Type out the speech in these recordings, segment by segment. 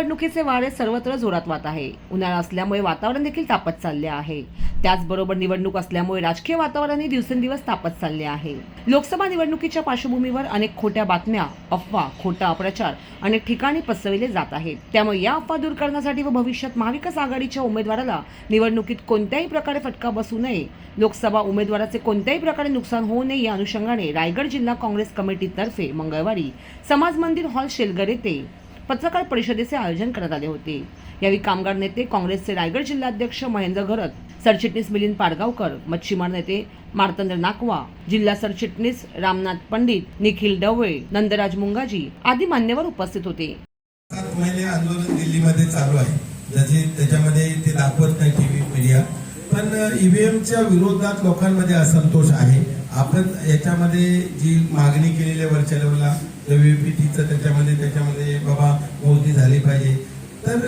निवडणुकीचे वारे सर्वत्र जोरात वाहत आहे. उन्हाळा असल्यामुळे वातावरण देखील तापत चालले आहे. त्याचबरोबर निवडणूक असल्यामुळे राजकीय वातावरणही दिवसेंदिवस तापत चालले आहे. लोकसभा निवडणुकीच्या पार्श्वभूमीवर अनेक खोट्या बातम्या अफवा खोटा अपप्रचार अनेक ठिकाणी पसरविले जात आहेत. त्यामुळे या अफवा दूर करण्यासाठी व भविष्यात महाविकास आघाडीच्या उमेदवाराला निवडणुकीत कोणत्याही प्रकारे फटका बसू नये लोकसभा उमेदवाराचे कोणत्याही प्रकारे नुकसान होऊ नये या अनुषंगाने रायगड जिल्हा काँग्रेस कमिटीतर्फे मंगळवारी समाज मंदिर हॉल शेलगर येथे पत्रकार परिषदेचे आयोजन करण्यात आले होते. यावेळी कामगार नेते काँग्रेसचे रायगड जिल्हाध्यक्ष महेंद्र घरत सरचिटणीस मिलिंद पाडगावकर मच्छीमार नेते मार्तंद्र नाकवा जिल्हा सरचिटणीस रामनाथ पंडित निखिल डवळे नंदराज मुंगाजी आदी मान्यवर उपस्थित होते. सात महिने आंदोलन दिल्लीमध्ये चालू आहे. त्याच्यामध्ये ते दाखवत नाही टीव्ही मीडिया. पण ईव्हीएमच्या विरोधात लोकांमध्ये असंतोष आहे. आपण याच्यामध्ये जी मागणी केलेली आहे वरच्या लेवलला डब्ल्यूपीटीचं त्याच्यामध्ये त्याच्यामध्ये बाबा मोदी झाली पाहिजे. तर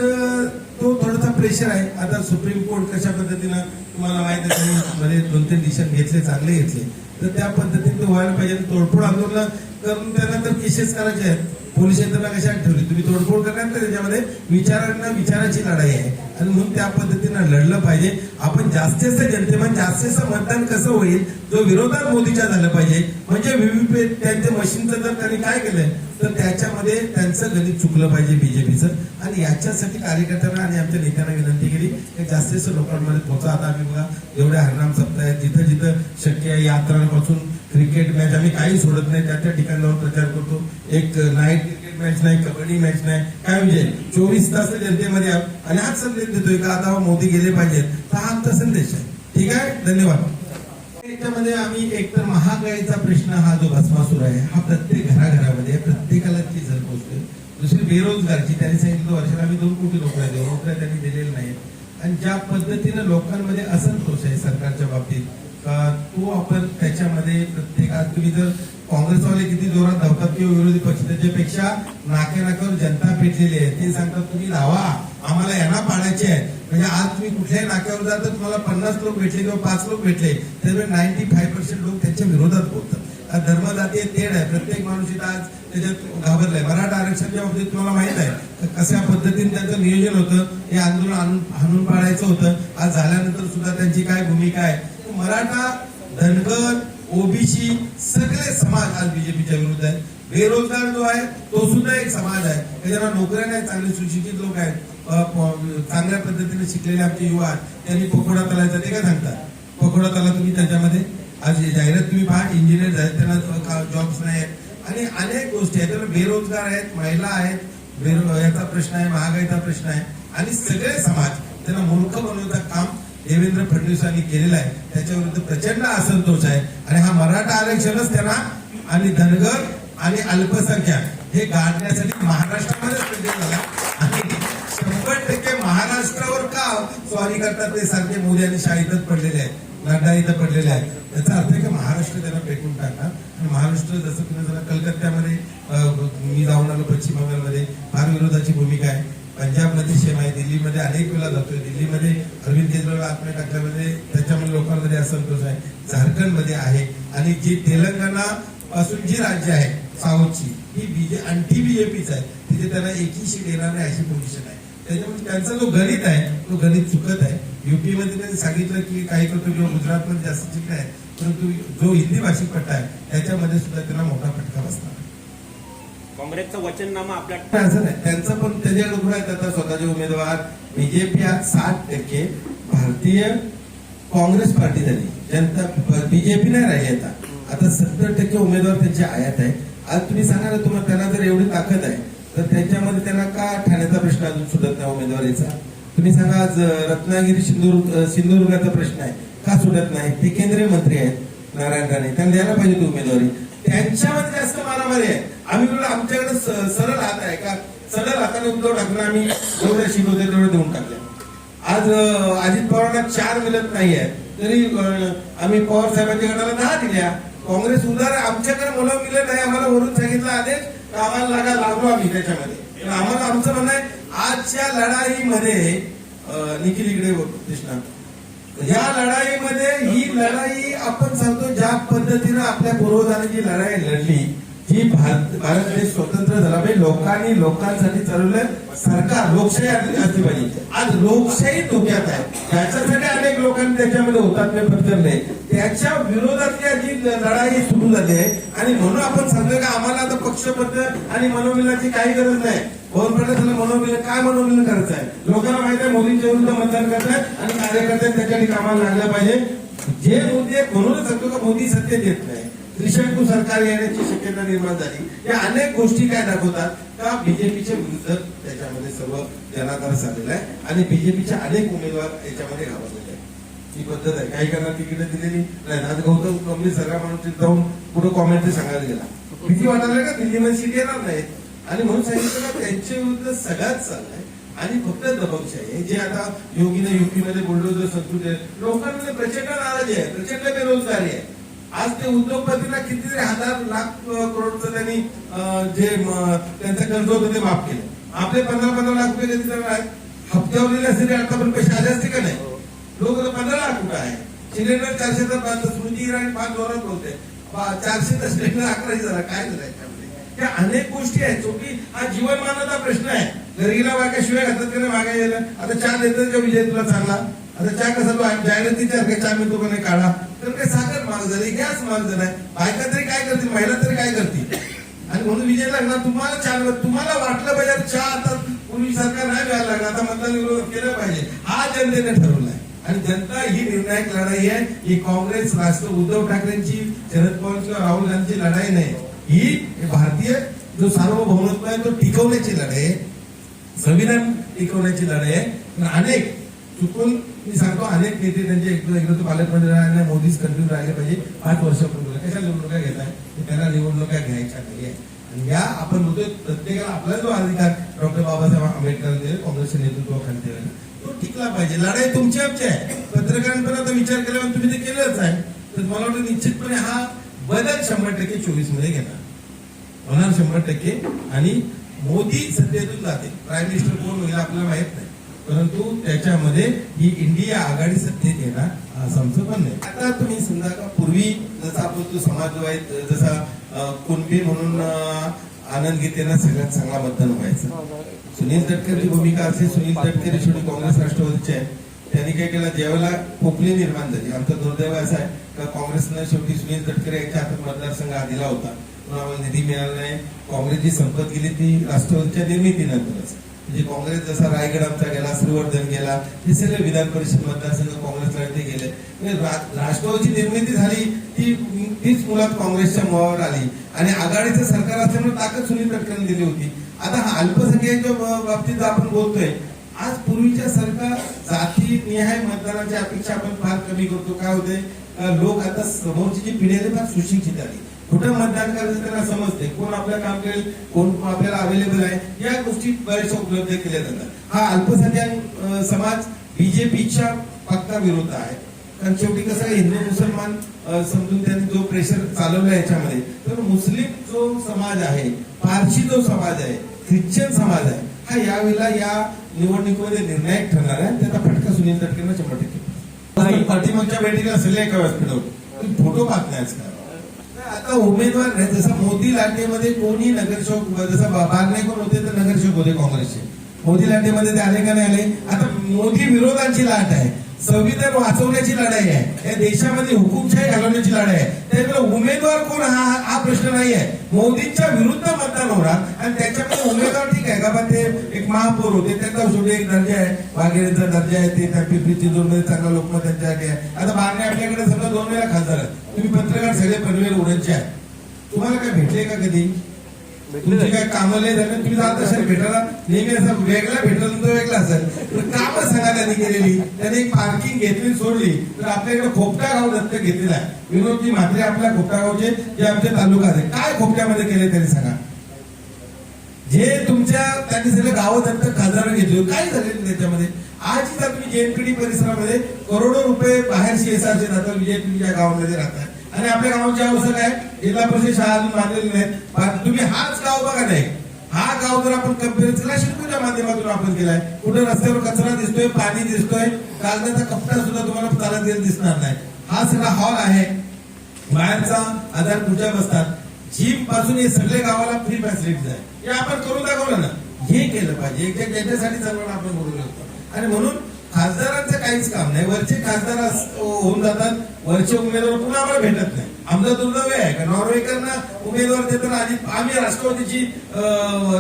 तो थोडासा प्रेशर आहे. आता सुप्रीम कोर्ट कशा पद्धतीनं तुम्हाला माहिती आहे त्यांनी मध्ये दोन तीन डिसिजन घेतले चांगले घेतले. तर त्या पद्धतीने ते व्हायला पाहिजे. तोडफोड आंदोलन करून त्यांना तर केसेस करायचे आहेत. पोलीस यंत्रणा कशा ठेवली? तुम्ही तोडफोड करणार तर त्याच्यामध्ये? विचारांना विचाराची लढाई आहे. आणि म्हणून त्या पद्धतीनं लढलं पाहिजे. आपण जास्तीत जनतेमध्ये जास्तीत मतदान कसं होईल जो विरोधात मोदीच्या झालं पाहिजे. म्हणजे व्हीव्हीपॅट त्यांच्या मशीनचं जर त्यांनी काय केलंय तर त्याच्यामध्ये त्यांचं गणित चुकलं पाहिजे बीजेपीचं. आणि याच्यासाठी कार्यकर्त्यांना आणि आमच्या नेत्यांना विनंती केली की जास्तीत जास्त लोकांमध्ये पोहोचा आता आम्ही बघा एवढे हरनाम सप्ताह आहेत. जिथं जिथं शक्य आहे यात्रांपासून क्रिकेट मॅच आम्ही काही सोडत नाही त्या त्या ठिकाणावर प्रचार करतो. एक नाईट क्रिकेट मॅच नाही कबड्डी मॅच नाही. काय म्हणजे चोवीस तास जनतेमध्ये आणि हाच संदेश देतोय का आता मोदी गेले पाहिजेत तर हा आमचा संदेश आहे. ठीक आहे? धन्यवाद. याच्यामध्ये आम्ही एक तर महागाईचा प्रश्न हा जो भस्मासूर आहे हा प्रत्येक घराघरामध्ये प्रत्येकाला ती जर पोहोचते दुसरी बेरोजगारची त्यांनी सांगितलं वर्षाला आम्ही दोन कोटी नोकऱ्या देऊ नोकऱ्या त्यांनी दिलेल्या नाहीत. आणि ज्या पद्धतीनं लोकांमध्ये असंतोष आहे सरकारच्या बाबतीत तो आपण त्याच्यामध्ये प्रत्येक आज तुम्ही जर काँग्रेसवाले किती जोरात धावतात किंवा विरोधी पक्ष त्याच्यापेक्षा नाके नाक्यावर जनता पेटलेली आहे. ते सांगतात तुम्ही धावा आम्हाला यांना पाडायचे आहे म्हणजे आज तुम्ही कुठल्याही नाक्यावर जा तर तुम्हाला पन्नास लोक भेटले किंवा पाच लोक भेटले त्यामुळे नाईन्टी फाईव्ह पर्सेंट लोक त्यांच्या विरोधात बोलतात. धर्म जाती तेढ आहे. प्रत्येक माणूस इथं आज त्याच्यात घाबरलाय मराठा आरक्षणाच्या बाबतीत तुम्हाला माहीत आहे कशा पद्धतीने त्यांचं नियोजन होतं हे आंदोलन आणून हाणून पाडायचं होतं. आज झाल्यानंतर सुद्धा त्यांची काय भूमिका आहे मराठा धनगर ओबीसी सगळे समाज आज बीजेपीच्या विरुद्ध आहेत बेरोजगार जो आहे तो सुद्धा एक समाज आहे. त्याच्याला नोकऱ्या नाही चांगले सुशिक्षित लोक आहेत चांगल्या पद्धतीने शिकलेले आमचे युवा आहेत त्यांनी पकोडा तलायचा ते काय सांगतात? पकोडा तला तुम्ही त्याच्यामध्ये आज जाहिरात तुम्ही पहा इंजिनियर झाले त्यांना जॉब्स नाही आहेत. आणि अनेक गोष्टी आहेत त्याला बेरोजगार आहेत महिला आहेत बेरो याचा प्रश्न आहे महागाईचा प्रश्न आहे. आणि सगळे समाज त्यांना मूर्ख बनवता काम देवेंद्र फडणवीसांनी केलेला आहे. त्याच्या विरुद्ध प्रचंड असंतोष आहे. आणि हा मराठा आरक्षणच त्यांना आणि धनगर आणि अल्पसंख्याक हे गाडण्यासाठी महाराष्ट्रामध्ये झाला. आणि शंभर टक्के महाराष्ट्रावर का स्वारी करतात ते सारखे मोदी आणि शाह पडलेले आहेत नड्डा इथं पडलेले आहेत त्याचा अर्थ आहे की महाराष्ट्र त्यांना पेटून टाकणार. आणि महाराष्ट्र जसं तुम्ही जरा कलकत्त्यामध्ये मी जाऊन आलो पश्चिम बंगालमध्ये. फार विरोधाची भूमिका आहे. पंजाबमध्ये सेम आहे दिल्लीमध्ये अनेक वेळा जातोय. दिल्लीमध्ये अरविंद केजरीवाल आत्म्या टाकल्यामध्ये त्याच्यामध्ये लोकांमध्ये असंतोष आहे. झारखंडमध्ये आहे आणि जी तेलंगणा पासून जी राज्य आहे साऊथची ही बीजे आणखी बीजेपीच आहे. तिथे त्यांना एकही सीट येणार नाही अशी पोझिशन आहे. त्याच्यामुळे त्यांचा जो गणित आहे तो गणित चुकत आहे. युपीमध्ये त्यांनी सांगितलं की काही करतो किंवा गुजरातमध्ये जास्त सीट आहे परंतु जो हिंदी भाषिक पट्टा आहे त्याच्यामध्ये सुद्धा त्यांना मोठा फटका बसणार काँग्रेसचं वचननामा आपल्या असं नाही. त्यांचं पण त्याच्या कुठे आहेत आता स्वतःचे उमेदवार. बीजेपी आज साठ टक्के. भारतीय काँग्रेस पार्टी झाली जनता बीजेपी नाही राहिली आता. आता सत्तर टक्के उमेदवार त्यांचे आयात आहे. आज तुम्ही सांगा ना तुम्हाला त्यांना जर एवढी ताकद आहे तर त्यांच्यामध्ये त्यांना का ठाण्याचा प्रश्न अजून सुटत नाही उमेदवारीचा? तुम्ही सांगा आज रत्नागिरी सिंधुदुर्ग सिंधुदुर्गाचा प्रश्न आहे. का सुटत नाही? ते केंद्रीय मंत्री आहेत नारायण राणे. त्यांना द्यायला पाहिजे ती उमेदवारी. त्यांच्यामध्ये जास्त मारामारी आहे. आम्ही म्हणलं आमच्याकडे सरळ हात आहे का? सरळ हाताने उद्धव ठाकरे आम्ही जेवढे शिकवते तेवढे देऊन टाकले. आज अजित पवारांना चार मिळत नाही आहे तरी आम्ही पवार साहेबांच्या गटाला दहा दिल्या. काँग्रेस उदार आमच्याकडे मुलं मिळत नाही. आम्हाला वरून सांगितलं आदेश. तर आम्हाला लागा लागलो आम्ही त्याच्यामध्ये. आम्हाला आमचं म्हणणं आहे आजच्या लढाईमध्ये निखिल इकडे कृष्णा या लढाईमध्ये ही लढाई आपण सांगतो ज्या पद्धतीनं आपल्या पूर्वजांनी जी लढाई लढली ही भारत भारत देश स्वतंत्र झाला पाहिजे. लोकांनी लोकांसाठी चालवलं सरकार लोकशाही असली पाहिजे. आज लोकशाही धोक्यात आहे. त्याच्यासाठी अनेक लोकांनी त्याच्यामध्ये हुतात्मे पत्करले. त्याच्या विरोधातली जी लढाई सुरू झाली आहे. आणि म्हणून आपण सांगतो का आम्हाला आता पक्षपत्र आणि मनोमिलाची काही गरज नाही. पवन पटेल मनोमिलन काय मनोमिलन करायचं आहे? लोकांना माहिती आहे मोदींच्या विरुद्ध मतदान करतात आणि कार्यकर्त्यांनी त्याच्यासाठी कामाला लागलं पाहिजे. जे मुद्दे म्हणूनच सांगतो का मोदी सत्तेत येत नाही. त्रिशंकू सरकार येण्याची शक्यता निर्माण झाली. या अनेक गोष्टी काय दाखवतात? का बीजेपीच्या विरुद्ध त्याच्यामध्ये सर्व जनाधार झालेला आहे आणि बीजेपीचे अनेक उमेदवार याच्यामध्ये घाबरलेले आहेत? ही पद्धत आहे. काही करणार तिकीट दिलेली. नाही आज गौतम गंभीर सगळ्या माणूस जाऊन कुठं कॉमेंट सांगायला गेला. भीती वाटायला का? दिल्लीमध्ये सीट येणार नाहीत. आणि म्हणून सांगितलं का त्यांच्या विरुद्ध सगळ्याच चाललंय आणि फक्त दबक्ष आहे. जे आता योगीने युपीमध्ये बोललो बुलडोजर संस्कृती लोकांमध्ये प्रचंड नाराजी आहे. प्रचंड बेरोजगारी आहे. आज ते उद्योगपतींना कितीतरी हजार लाख करोडचं त्यांनी जे त्यांचं कर्ज होतं ते माफ केलं. आपले पंधरा पंधरा लाख रुपये हप्त्यावरील देणार हप्त्यावर दिले आतापर्यंत पैसे आले असते का नाही? लोक पंधरा लाख रुपये आहे? सिलेंडर चारशे तर पाच स्मृती इराणी पाच जोरात बोलते चारशे तर सिलेंडर अकराशे झाला. काय झालं त्या अनेक गोष्टी आहेत. शेवटी हा जीवनमानाचा प्रश्न आहे. घरीला बायका शिवाय घातलं त्याने वागा यायला आता चहा देतात का विजय तुला चांगला? आता चहा कसा जायला जाहिरातीच्या का चहा मिळतो का नाही काढा. तर काय साखर महाग झाली गॅस महाग झालाय. बायका तरी काय करतील? महिला तरी काय करतील? आणि म्हणून विजय लागणार तुम्हाला छान तुम्हाला वाटलं पाहिजे चहा आता पूर्वी सरकार नाही मिळायला लागला. आता मतदान विरोध केलं पाहिजे. हा जनतेने ठरवलाय. आणि जनता ही निर्णायक लढाई आहे. ही काँग्रेस राष्ट्र उद्धव ठाकरेंची शरद पवार किंवा राहुल गांधीची लढाई नाही. ही भारतीय जो सार्वभौमत्व आहे तो टिकवण्याची लढाई आहे. संविधान टिकवण्याची लढाई आहे. पण अनेक चुकून मी सांगतो अनेक नेते त्यांचे एकदा एकदा तो पालकमंत्री राहिले मोदीच कंटिन्यू राहिले पाहिजे. पाच वर्षापूर्वी कशा निवडणुका घेत आहे त्याला निवडणुका घ्यायच्या नाही आहे आणि या आपण बोलतोय प्रत्येकाला आपला जो अधिकार डॉक्टर बाबासाहेब आंबेडकर दिले काँग्रेसच्या नेतृत्वाखाली दिलेला तो टिकला पाहिजे. लढाई तुमची आमची आहे पत्रकारांपर्यंत विचार केल्यावर तुम्ही ते केलंच आहे. तर मला वाटतं निश्चितपणे हा बदल शंभर टक्के चोवीसमध्ये घेणार. होणार शंभर टक्के. आणि मोदी सत्तेतून जाते प्राईम मिनिस्टर कोण होईल आपल्याला माहीत नाही. परंतु त्याच्यामध्ये ही इंडिया आघाडी सत्तेत येणार असं आमचं पण नाही आता तुम्ही समजा का पूर्वी जसा आपण तो समाजवाद जसा कुणबी म्हणून आनंद गीतेना सगळ्यात चांगला मतदान व्हायचं. सुनील तटकरेची भूमिका असे सुनील तटकरे शेवटी काँग्रेस राष्ट्रवादीचे आहे. त्यांनी काय केलं ज्यावेळेला खोकली निर्माण झाली आमचा दुर्दैव असा आहे का काँग्रेसनं शेवटी सुनील तटकरे यांच्या हातात मतदारसंघ दिला होता. पण आम्हाला निधी मिळाला नाही. काँग्रेसची संपत गेली ती राष्ट्रवादीच्या निर्मितीनंतरच. म्हणजे काँग्रेस जसा रायगड आमचा गेला श्रीवर्धन गेला हे सगळे विधान परिषद मतदारसंघ काँग्रेसला ते गेले. म्हणजे रा- राष्ट्रवादीची निर्मिती झाली ती तीच मुळात काँग्रेसच्या मुळावर आली. आणि आघाडीचं सरकार असल्यामुळे ताकद सुनील तटकरेने दिली होती. आता हा अल्पसंख्याच्या बाबतीत आपण बोलतोय आज पूर्वीच्या सरकार जाती निहाय मतदानाची अपेक्षा आपण फार कमी करतो. काय होते लोक आता समोरची जी पिढी आहे फार सुशिक्षित आली कुठं मतदान करायचं त्यांना समजते कोण आपलं काम करेल कोण आपल्याला अवेलेबल आहे या गोष्टी बऱ्याचशा उपलब्ध केल्या जातात. हा अल्पसंख्याक समाज बीजेपीच्या पक्का विरोध आहे. कारण शेवटी कसं आहे, हिंदू मुसलमान समजून त्यांनी जो प्रेशर चालवला याच्यामध्ये तर मुस्लिम जो समाज आहे पारशी जो समाज आहे ख्रिश्चन समाज आहे हा यावेळेला या निवडणुकीमध्ये निर्णायक ठरणार आहे त्याचा फटका सुनील तटकरेंना शंभर टक्के. पाठीमागच्या बैठकीला सगळे एका तुम्ही फोटो पाहत नाही आजकाल. आता उमेदवार नाही जसं मोदी लाटेमध्ये कोणी नगरसेवक जसं बारणे कोण होते तर नगरसेवक होते काँग्रेसचे. मोदी लाटेमध्ये ते आले का नाही आले? आता मोदी विरोधाची लाट आहे. संविधान वाचवण्याची लढाई आहे. या देशामध्ये हुकुमशाही घालवण्याची लढाई आहे. त्यामुळे उमेदवार कोण हा हा प्रश्न नाही आहे मोदींच्या विरुद्ध मतदान होणार आणि त्याच्यामध्ये उमेदवार ठीक आहे का? बा ते एक महापौर होते त्यांचा शेवटी एक दर्जा आहे. वाघेरेचा दर्जा आहे ते त्या पिंपरी चिंचवडमध्ये चांगला लोकमत त्यांच्यासाठी आहे. आता बारणे आपल्याकडे समजा दोन वेळा खासदार आहेत. तुम्ही पत्रकार सगळे पनवेल उडनचे आहे तुम्हाला काय भेटले का कधी? तुमची काय कामं नाही झाली? तुम्ही जात असाल भेटायला नेहमी असं वेगळा भेटलं तो वेगळा असेल तर कामं सांगा त्यांनी केलेली. त्यांनी एक पार्किंग घेतली सोडली. तर आपल्याकडे खोपटा गाव दत्तक घेतलेला आहे. विनोदजी म्हात्रे आपल्या खोपटा गावचे जे आमच्या तालुक्यात आहे काय खोपट्यामध्ये केले त्यांनी सांगा? जे तुमच्या त्यांनी सगळे गाव दत्तक खासदार घेतले. काय झालेलं त्याच्यामध्ये? आज जर तुम्ही जेएनपीडी परिसरामध्ये करोडो रुपये बाहेर सीएसआरचे जातात विजयपीडीच्या गावामध्ये राहतात. आणि आपल्या गावाच्या अवस्था काय जिल्हा परिषद शाळा अजून बांधलेली नाहीत. तुम्ही हाच गाव बघा नाही. हा गाव जर आपण कंपेअर केला माध्यमातून आपण केलाय. कुठे रस्त्यावर कचरा दिसतोय पाणी दिसतोय कागदाचा कपडा सुद्धा तुम्हाला चालत गेला दिसणार नाही. हा सगळा हॉल आहे. बाहेरचा आधार खुर्च्या बसतात? जिमपासून हे सगळे गावाला फ्री फॅसिलिटीज आहे. हे आपण करून दाखवलं ना. हे केलं पाहिजे. एक त्याच्यासाठी सर्वांना आपण करू शकतो आणि म्हणून खासदारांचं काहीच काम नाही. वरचे खासदार अस- होऊन जातात. वरचे उमेदवार पुन्हा आम्हाला भेटत नाही. आमचा दुर्दैव हे आहे. का नॉर्वेकरना उमेदवार देताना आधी आम्ही राष्ट्रवादीची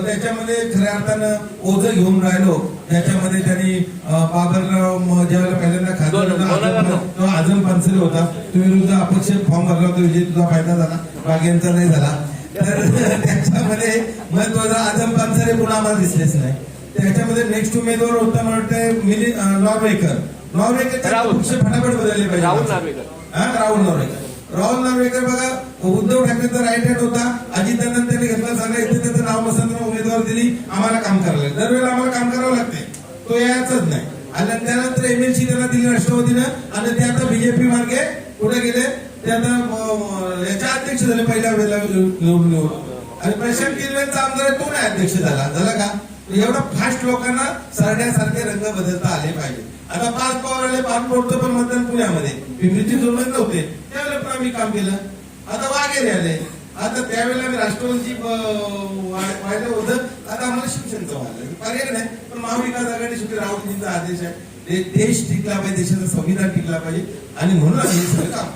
त्याच्यामध्ये खऱ्या अर्थानं ओझं घेऊन राहिलो. त्याच्यामध्ये त्यांनी बाबरराव ज्यावेळेला पहिल्यांदा खासदार आझम पानसरे होता. तो विरुद्ध अपक्ष फॉर्म भरला होता विजय तुझा फायदा झाला. बागेंचा नाही झाला. तर त्याच्यामध्ये महत्त्वाचा आझम पानसरे पुन्हा आम्हाला दिसलेच नाही. त्याच्यामध्ये नेक्स्ट उमेदवार होता मला वाटतं मिली अं, नॉर्वेकर नॉर्वेकर. पक्ष फटाफट बदलले पाहिजे. राहुल नार्वेकर. हा राहुल नार्वेकर राहुल नार्वेकर बघा उद्धव ठाकरेचा राईट हँड होता. अजितदादा त्यांनी घेतला सांगा इथे त्याचं नाव मसाला उमेदवार दिली. आम्हाला काम करायला दरवेळेला आम्हाला काम करावं लागते. तो यायचंच नाही. आणि त्यानंतर एमएलसी त्यांना दिली राष्ट्रवादीनं. आणि ते आता बीजेपी मार्गे पुढे गेले. ते आता याच्या अध्यक्ष झाले पहिल्या वेळेला निवडून आणि प्रशांत किल्ल्यांचा आमदार आहे, तो नाही अध्यक्ष झाला? झाला का? एवढा फास्ट लोकांना सरण्यासारखे रंग बदलता आले पाहिजे. आता पाच पवार आले पाच पोटचं पण मतदान पुण्यामध्ये. पिंपरीची जोडण नव्हते. त्यावेळेला पण आम्ही काम केलं. आता वाघेरे आले आता त्यावेळेला मी राष्ट्रवादीची व्हायला होतं. आता आम्हाला शिक्षणचं व्हायला पर्याय नाही. पण महाविकास आघाडी शेवटी राहुलजींचा आदेश आहे. देश टिकला पाहिजे देशाचं संविधान टिकला पाहिजे. आणि म्हणून आम्ही हे सगळं काम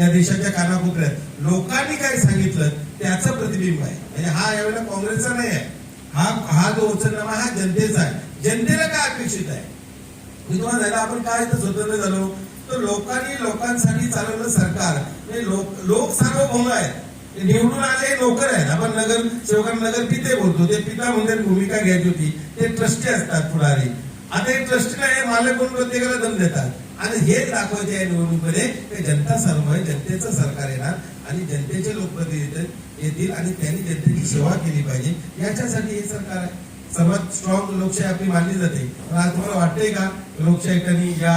या देशाच्या कानाकोपऱ्यात लोकांनी काय सांगितलं त्याचं प्रतिबिंब आहे. म्हणजे हा यावेळेला काँग्रेसचा नाही आहे. हा हा जो उचलनामा हा जनतेचा आहे. जनतेला काय अपेक्षित आहे? मी तुम्हाला सांगितलं, आपण काय इथं स्वतंत्र झालो? तर लोकांनी लोकांसाठी चालवलं सरकार. लोक लोक सार्वभौम आहेत. निवडून आले नोकर आहेत. आपण नगर सेवकांना नगर पिते बोलतो. ते पिता म्हणून भूमिका घ्यायची होती. ते ट्रस्टी असतात पुढारी. आता हे ट्रस्टी नाही मालक म्हणून प्रत्येकाला दम देतात. आणि हेच दाखवायचे आहे निवडणुकीमध्ये की जनता सर्व आहे जनतेचं सरकार येणार. आणि जनतेचे लोकप्रतिनिधी येतील आणि त्यांनी जनतेची सेवा केली पाहिजे. याच्यासाठी हे सरकार आहे. सर्वात स्ट्रॉंग लोकशाही आपली मानली जाते. पण आज तुम्हाला वाटतंय का? लोकशाही त्यांनी या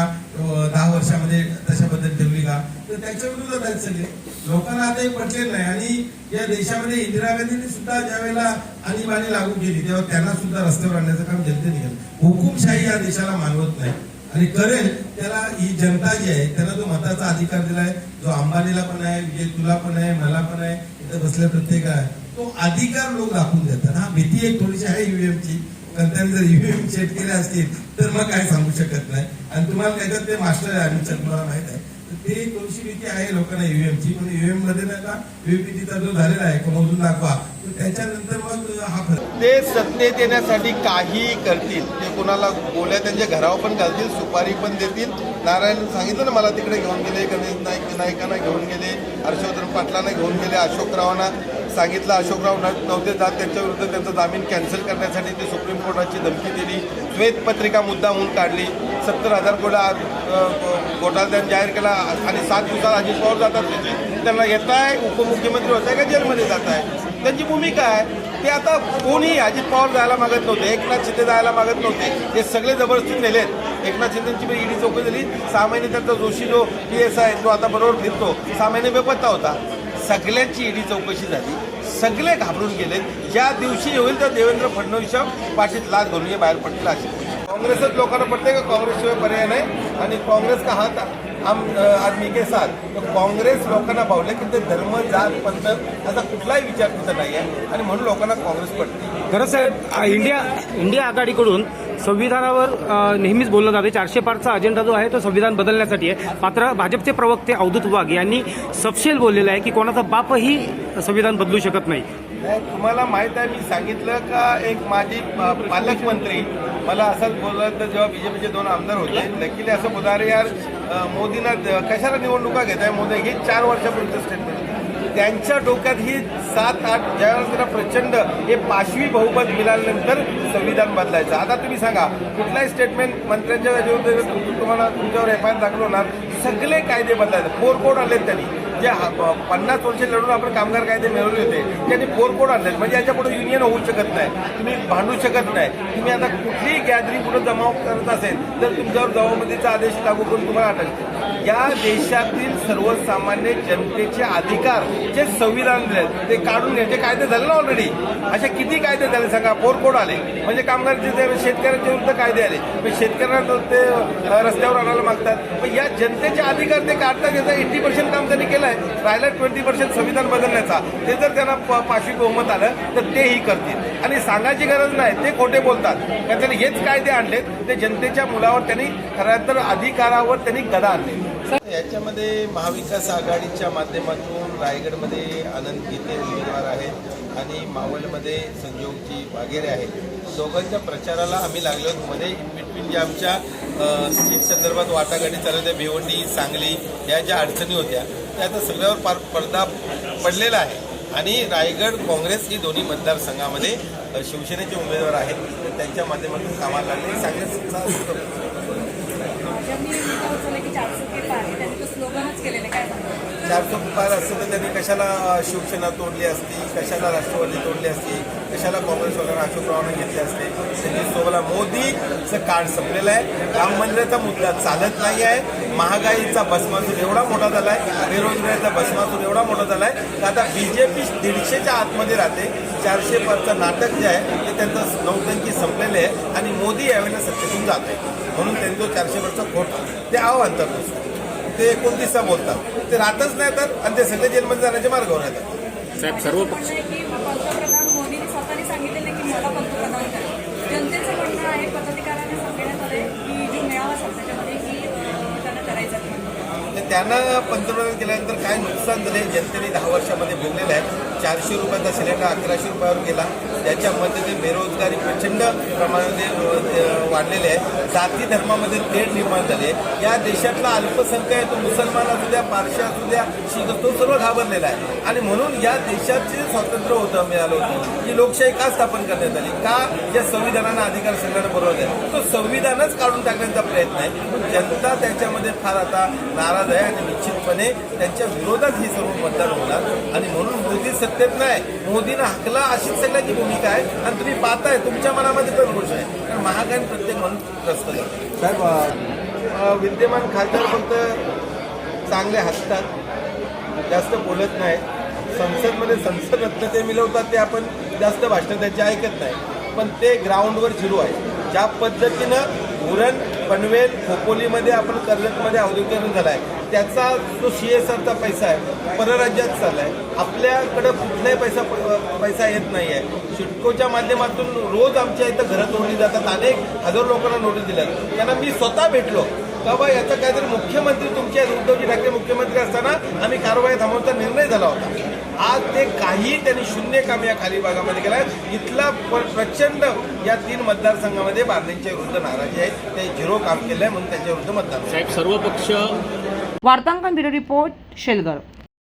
दहा वर्षामध्ये तशा पद्धत ठेवली का? तर त्याच्या विरोधात आहेत सगळे. लोकांना आता हे पटलेलं नाही. आणि या देशामध्ये इंदिरा गांधींनी सुद्धा ज्या वेळेला आणीबाणी लागू केली तेव्हा त्यांना सुद्धा रस्त्यावर आणण्याचं काम जनतेने केलं. हुकुमशाही या देशाला मानवत नाही. आणि करेल त्याला ही जनता जी आहे त्यांना जो मताचा अधिकार दिलाय जो अंबानीला पण आहे विजय तुला पण आहे मला पण आहे इथं बसल्या प्रत्येक आहे तो अधिकार लोक दाखवून देतात. हा भीती एक थोडीशी आहे ईव्हीएमची कारण त्यांनी जर ईव्हीएम चेक केले असतील तर मग काय सांगू शकत नाही. आणि तुम्हाला त्याच्यात ते मास्टर आहे आम्ही तुम्हाला माहीत आहे. ते थोडीशी भीती आहे? लोकांना ईव्हीएमची पण ईव्हीएममध्ये नाही का? व्हीपीटीचा जो झालेला आहे मोजून दाखवा. त्याच्यानंतर मग हा फरक ते सत्तेत येण्यासाठी काही करतील. ते कोणाला गोल्या त्यांच्या घरावर पण घालतील सुपारी पण देतील. नारायण सांगितलं ना मला तिकडे घेऊन गेले गणेश नाईक नायकांना घेऊन गेले हर्षवर्धन पाटलांना घेऊन गेले अशोकरावांना. सांगितलं अशोकराव नव्हते जात त्यांच्याविरुद्ध त्यांचा जामीन कॅन्सल करण्यासाठी ते सुप्रीम कोर्टाची धमकी दिली. श्वेतपत्रिका मुद्दा म्हणून काढली. सत्तर हजार कोटा घोटाळा त्यांनी जाहीर केला आणि सात दिवसात अजित पवार जातात. त्यांना येत आहे उपमुख्यमंत्री होत आहे का जेलमध्ये जात आहे? त्यांची भूमिका आहे. ते आता कोणी अजित पवार जायला मागत नव्हते एकनाथ शिंदे जायला मागत नव्हते. हे सगळे जबरदस्ती नेलेत एकनाथ शिंदेची पण ईडी चौकशी झाली. सहा महिने त्यांचा जोशी जो पी एस आहे तो आता बरोबर फिरतो. सहा महिने बेपत्ता होता. सगळ्यांची ईडी चौकशी झाली. सगळे घाबरून गेले. ज्या दिवशी होईल तर देवेंद्र फडणवीसच्या पाठीत लाच घालून हे बाहेर पडतील अशी काँग्रेसच लोकांना पडते का? काँग्रेसशिवाय पर्याय नाही. आणि काँग्रेस का हात आम आदमी के साथ? तर काँग्रेस लोकांना पावलं की ते धर्म जात पंथ असा कुठलाही विचार तिथं नाही आहे आणि म्हणून लोकांना काँग्रेस पडते. खरं साहेब इंडिया इंडिया आघाडीकडून संविधानावर नेहमीच बोललं जाते चारशे पाचचा अजेंडा जो आहे तो संविधान बदलण्यासाठी आहे. मात्र भाजपचे प्रवक्ते अवधूत वाघ यांनी सपशेल बोललेलं आहे की कोणाचा बापही संविधान बदलू शकत नाही. तुम्हाला माहीत आहे मी सांगितलं का एक माजी पालकमंत्री मला असंच बोललं तर जेव्हा बीजेपीचे दोन आमदार होते नक्की असं बोलणार यार मोदींना कशाला निवडणुका घेत आहे मोदी हे चार वर्षापूर्वीचं स्टेटमेंट त्यांच्या डोक्यात ही सात आठ ज्यावेळेस प्रचंड हे पाचवी बहुमत मिळाल्यानंतर संविधान बदलायचं. आता तुम्ही सांगा कुठलाही स्टेटमेंट मंत्र्यांच्या तुम्हाला तुमच्यावर एफ आय आर दाखल होणार सगळे कायदे बदलायचे. फोर कोड आलेत त्यांनी. जे हा- पन्नास वर्ष लढून आपण कामगार कायदे मिळवले होते त्यांनी फोर कोड आणलेत. म्हणजे याच्यापुढे युनियन होऊ शकत नाही. तुम्ही भांडू शकत नाही. तुम्ही आता कुठलीही गॅदरिंग कुठं जमाव करत असेल तर तुमच्यावर जमावबंदीचा आदेश लागू करून तुम्हाला अटक या देशातील सर्वसामान्य जनतेचे अधिकार जे संविधान दिले ते काढून घ्यायचे कायदे झाले ना ऑलरेडी असे किती कायदे झाले सांगा? फोर कोड आले. म्हणजे कामगारचे ते शेतकऱ्यांच्या विरुद्ध कायदे आले. शेतकऱ्यांना ते रस्त्यावर आणायला मागतात. पण या जनतेचे अधिकार ते काढतात याचा एट्टी पर्सेंट काम त्यांनी केलं आहे राहिला ट्वेंटी पर्सेंट संविधान बदलण्याचा. ते जर त्यांना पाशी बहुमत आलं तर तेही करतील. आणि सांगायची गरज नाही ते खोटे बोलतात. कारण त्यांनी हेच कायदे आणलेत ते जनतेच्या मुलावर त्यांनी खऱ्यातर अधिकारावर त्यांनी गदा आणले. याच्यामध्ये महाविकास आघाडीच्या माध्यमातून रायगडमध्ये आनंद गीते उमेदवार आहेत. आणि मावळमध्ये संजोगजी वगैरे आहेत दोघांच्या प्रचाराला आम्ही लागलो आहोत. मध्ये इन बिटवीन जे आमच्या सीट संदर्भात वाटाघाटी चालू होत्या भिवंडी सांगली या ज्या अडचणी होत्या त्या आता सगळ्यावर पार पडदा पडलेला आहे. आणि रायगड काँग्रेस ही दोन्ही मतदारसंघामध्ये शिवसेनेचे उमेदवार आहेत. त्यांच्या माध्यमातून कामाला लागले. सांगण्याचा चारशे के पार असतं तर त्यांनी कशाला शिवसेना तोडली असती कशाला राष्ट्रवादी तोडली असती कशाला काँग्रेसवाल्यांना अशोक चव्हाण घेतले असते त्यांनी सोबला मोदीचं कार्ड संपलेलं आहे. राम मंदिराचा मुद्दा चालत नाही आहे. महागाईचा भस्मासूर एवढा मोठा झाला आहे बेरोजगारीचा भस्मासूर एवढा मोठा झाला आहे तर आता बी जे पी दीडशेच्या आतमध्ये राहते. चारशे पारचं नाटक जे आहे ते त्यांचं नौटंकी संपलेलं आहे आणि मोदी यावेळेला सत्तेतून जात आहे. म्हणून त्यांनी तो चारशे वरचा खोट. ते अवांतर नसतं. ते एकोणतीसचा बोलतात ते राहतच नाही तर आणि ते सगळे जेलमध्ये जाण्याच्या मार्गावर येतात साहेब सर्व म्हणणं आहे की पंतप्रधान मोदींनी स्वतःने सांगितलेलं आहे की मला पंतप्रधान करा. जनतेचं म्हणणं आहे पदाधिकाऱ्यांना सांगण्यात आलंय की जो मेळावा असेल त्याच्यामध्ये की अं, त्यांना करायचं नाही तर त्यांना पंतप्रधान केल्यानंतर काय नुकसान झाले जनतेने दहा वर्षामध्ये भोगलेलं आहे. चारशे रुपयाचा सिलेंडर अकराशे रुपयावर गेला. त्याच्यामध्ये ते बेरोजगारी प्रचंड प्रमाणामध्ये अ, वाढलेले आहे. जाती धर्मामध्ये तेढ निर्माण झाली आहे. या देशातला अल्पसंख्याक तो मुसलमान असू द्या पारशी असू द्या शीख तो सर्व घाबरलेला आहे. आणि म्हणून या देशाचे स्वातंत्र्य होतं मिळालं होतं. की लोकशाही का स्थापन करण्यात आली? का या संविधानानं अधिकार संघानं बरोबर आहे? तो संविधानच काढून टाकण्याचा प्रयत्न आहे. जनता त्याच्यामध्ये फार आता नाराज आहे आणि निश्चितपणे त्यांच्या विरोधात ही सर्व मतदान होणार. आणि म्हणून मोदी सत्तेत नाही. मोदीनं हाकला अशीच सगळ्याची भूमिका आहे. आणि तुम्ही पाहताय तुमच्या मनामध्ये पण रोष आहे. कारण महागाई प्रत्येक म्हणून त्रस्त झालं. साहेब विद्यमान खासदार फक्त चांगले हसतात. जास्त बोलत नाहीत संसदमध्ये संसद रत्न ते मिळवतात ते आपण जास्त भाषण त्याचे ऐकत नाही. पण ते ग्राउंडवर झिरो आहे. ज्या पद्धतीनं उरण पनवेल खोपोलीमध्ये आपण कर्जतमध्ये औद्योगिकरण झालं आहे त्याचा जो सी एस आरचा पैसा आहे परराज्यात चालला आहे आपल्याकडं कुठलाही पैसा पैसा येत नाही आहे सिडकोच्या माध्यमातून रोज आमच्या इथं घरं तोडली जातात. अनेक हजारो लोकांना नोटीस दिल्या त्यांना मी स्वतः भेटलो. का बा याचा काहीतरी मुख्यमंत्री तुमच्या उद्धवजी ठाकरे मुख्यमंत्री असताना आम्ही कारवाई थांबवचा निर्णय झाला होता. आज ते काही त्यांनी शून्य काम या खाली भागामध्ये केलं आहे इथला प्रचंड या तीन मतदारसंघामध्ये बार्लेंच्या विरुद्ध नाराजी आहे. ते झिरो काम केलं आहे म्हणून त्यांच्या विरुद्ध मतदान साहेब सर्व पक्ष वार्तांकन ब्युरो रिपोर्ट शेलगर